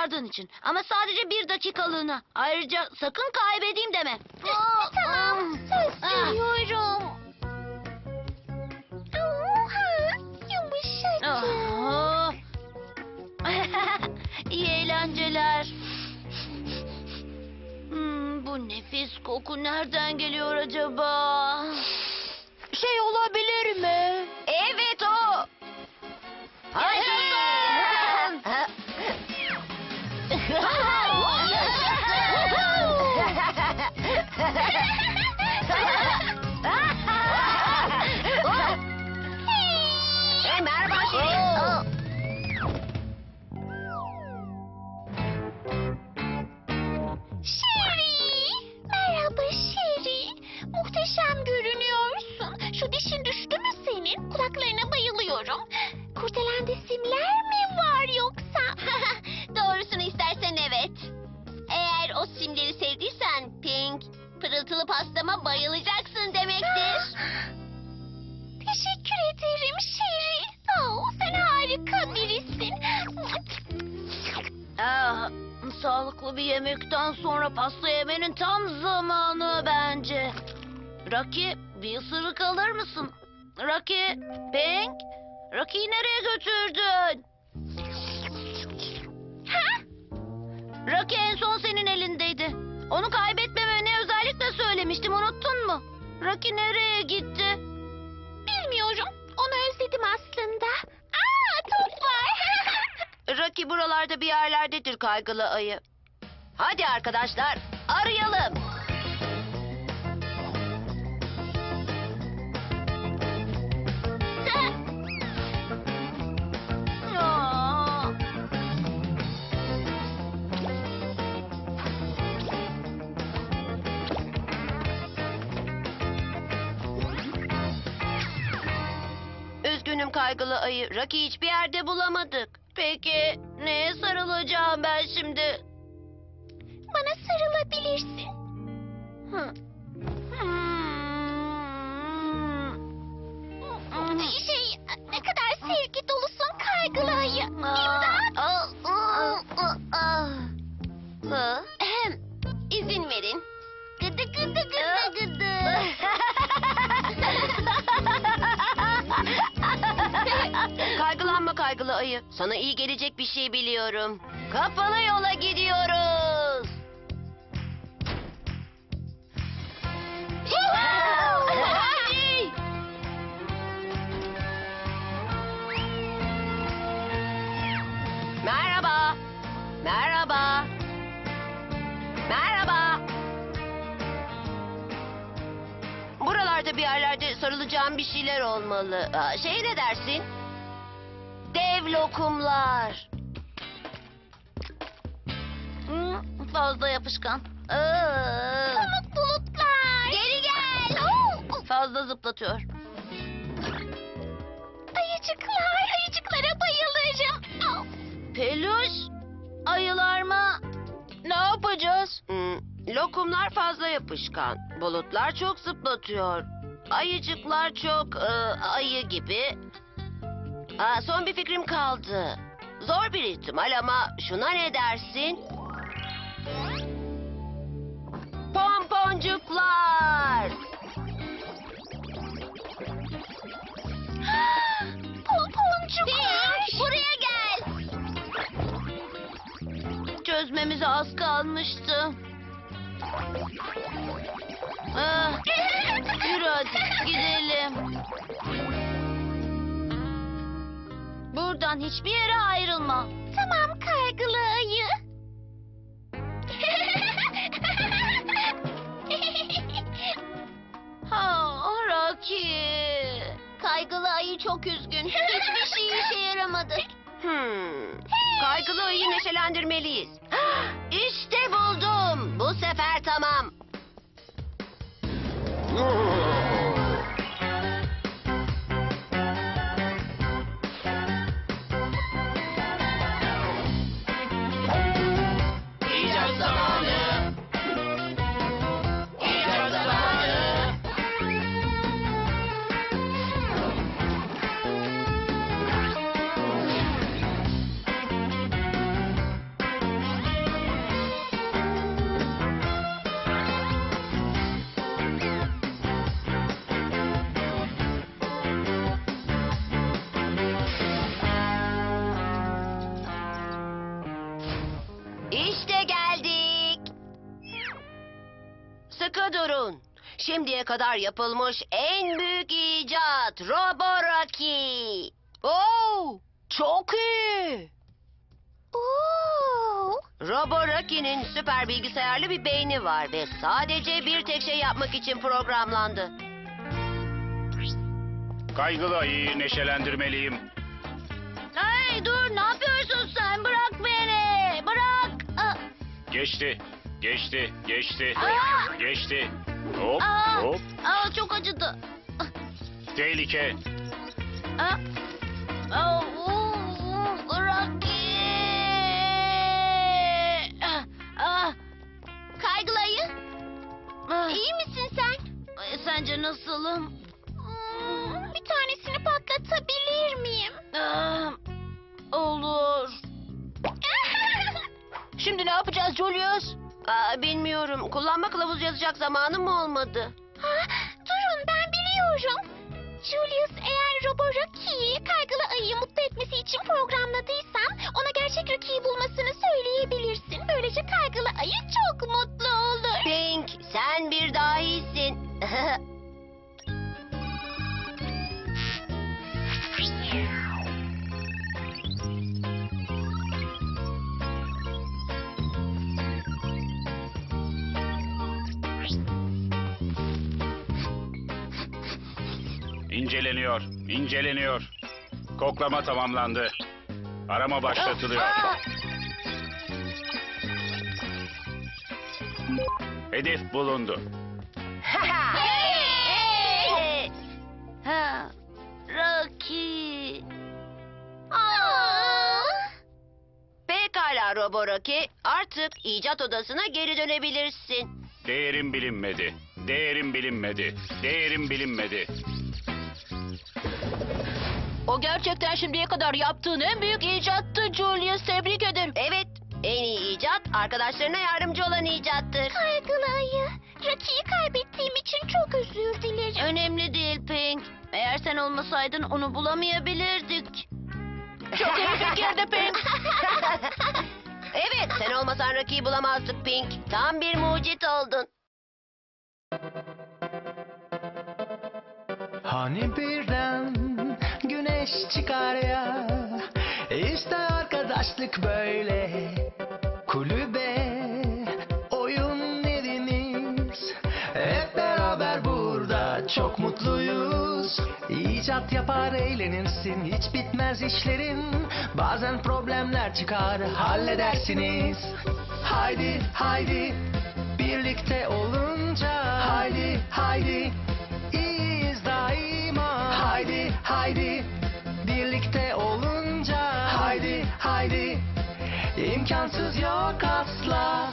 kurtardığın için. Ama sadece bir dakikalığına. Ayrıca sakın kaybedeyim deme. Aa, Tamam, söz ah. veriyorum. Oha, yumuşacık. Ah. İyi eğlenceler. Hmm, bu nefis koku nereden geliyor acaba? Şey olabilir mi? Ha ha ha! Pırıltılı pastama bayılacaksın demektir. Teşekkür ederim Şeri. Ol, sen harika birisin. Ah, sağlıklı bir yemekten sonra pasta yemenin tam zamanı bence. Rocky bir ısırık alır mısın? Rocky, Pink, Rocky'yi nereye götürdün? Ha? Rocky en son senin elindeydi. Onu özellikle söylemiştim unuttun mu? Rocky nereye gitti? Bilmiyorum. Onu özledim aslında. Aa, top var. Rocky buralarda bir yerlerdedir kaygılı ayı. Hadi arkadaşlar arayalım. Kaygılı ayı. Rocky hiçbir yerde bulamadık. Peki neye sarılacağım ben şimdi? Bana sarılabilirsin. Hı. Hmm. Şey, ne kadar sevgi dolusun kaygılı ayı. İmdat. Aa, aa, aa, aa. Hı? Ahem, İzin verin. Gıdı gıdı gıdı ayı. Sana iyi gelecek bir şey biliyorum. Kapalı yola gidiyoruz. Hadi. Merhaba. Merhaba. Merhaba. Buralarda bir yerlerde sarılacağım bir şeyler olmalı. Aa, Şey ne dersin? Dev lokumlar. Hmm, fazla yapışkan. Aa, Pamuk bulutlar. Geri gel. Oo, fazla zıplatıyor. Ayıcıklar, ayıcıklara bayılırım. Au. Peluş ayılar mı? Ne yapacağız? Hmm, lokumlar fazla yapışkan. Bulutlar çok zıplatıyor. Ayıcıklar çok e, ayı gibi. Aa, son bir fikrim kaldı. Zor bir ihtimal ama şuna ne dersin? Pomponcuklar. Pomponcuklar. Buraya gel. Çözmemize az kalmıştı. Ah, yürü hadi gidelim. Buradan hiçbir yere ayrılma. Tamam kaygılı ayı. Ha, Rocky. kaygılı ayı çok üzgün. Hiçbir şey işe yaramadı. Hmm. Kaygılı ayı neşelendirmeliyiz. İşte buldum. Bu sefer tamam. İcat zamanı. Sıkı durun. Şimdiye kadar yapılmış en büyük icat Roboraki. Oo, çok iyi. Oo. Roboraki'nin süper bilgisayarlı bir beyni var ve sadece bir tek şey yapmak için programlandı. Kaygılı ayıyı neşelendirmeliyim. Hey dur ne yapıyorsun sen? Bırak beni. Bırak. Aa, Geçti, geçti, geçti, Aa! geçti. Hop, aa, hop. aa, çok acıdı. Tehlike. Aa, aa, uu, Rocky. Ah, ah, Kaygılı ayı. ah. İyi misin sen? Ay, Sence nasılım? Hmm, bir tanesini patlatabilir miyim? Ah, olur. Şimdi ne yapacağız Julius? Aa, bilmiyorum. Kullanma kılavuz yazacak zamanım mı olmadı? Ha, durun ben biliyorum. Julius eğer Robo kaygılı ayıyı mutlu etmesi için programladıysan İnceleniyor, inceleniyor. Koklama tamamlandı. Arama başlatılıyor. Hedef bulundu. Hey! Ha, Rocky. Aa. Pekala Robo Rocky, artık icat odasına geri dönebilirsin. Değerim bilinmedi. Değerim bilinmedi. Değerim bilinmedi. O gerçekten şimdiye kadar yaptığın en büyük icattı Julius. Tebrik ederim. Evet, en iyi icat arkadaşlarına yardımcı olan icattır. Kaygılı ayı. Rocky'yi kaybettiğim için çok özür dilerim. Önemli değil Pink. Eğer sen olmasaydın onu bulamayabilirdik. Çok iyi fikirdi Pink. evet, sen olmasan Rocky'yi bulamazdık Pink. Tam bir mucit oldun. Hani birden güneş çıkar ya İşte arkadaşlık böyle Kulübe oyun dediniz Hep beraber burada çok mutluyuz İcat yapar eğlenirsin. Hiç bitmez işlerin. Bazen problemler çıkar. Halledersiniz. Haydi haydi. Birlikte olunca. Haydi haydi. İyiyiz daima. Haydi haydi. Birlikte olunca. Haydi haydi. İmkansız yok asla